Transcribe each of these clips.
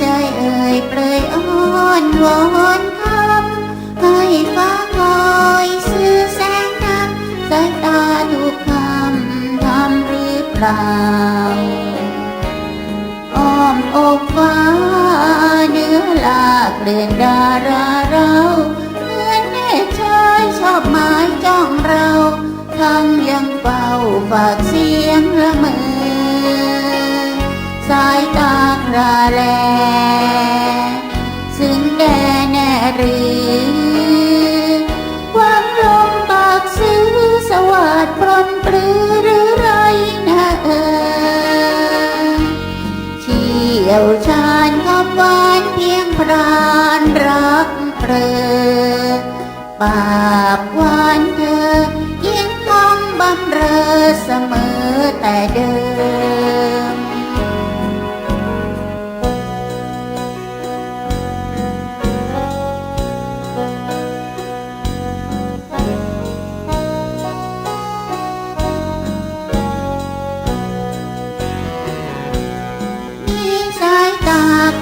เอ่ยเปรยอ้อนวอนคำให้ฟ้าคอยสื่อแสงนำสายตาทุกคำทำหรือเปล่าอ้อมอกฟ้าเนื้อลากเลื่อนดาราเราเหมือนแน่ชายชอบหมายจ้องเราทั้งยังเฝ้าฝากเสียงละเมอสาย ราแลซึ่งแดแน่หรือความลมปากซื้อสวัสดปรนปรือหรือไรนะเออเชี่ยวชาญคำหวานเพียงพรานรักเพลอปากหวานเธอยังคงบำเรอเสมอแต่เดิม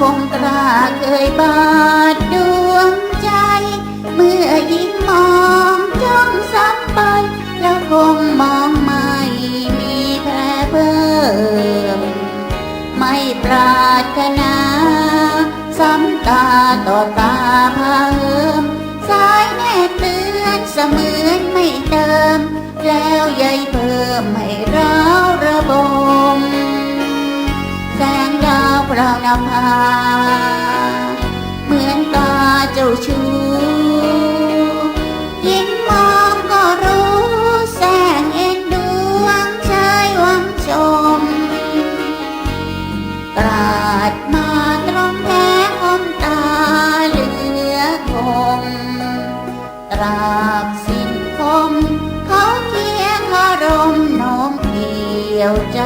คงตราเคยบาดดวงใจ เมื่อยิ่งมองจ้องซ้ำไป แล้วคงมองไม่มีแผลเพิ่มไม่ปรารถนาซ้ำตาต่อตาพาเหิมสายแน่เตือนเสมือนไม่เติม แล้วใยเพิ่มให้ร้าวระบม รานำพา เหมือนตาเจ้าชู้ยิ้มมองก็รู้แสงเอ็นดวงชายวังชม กราดมาตรงแพ้คมตาเหลือคมตราบสิ้นคมเขาเคียงอารมณ์น้อมเพียวใจ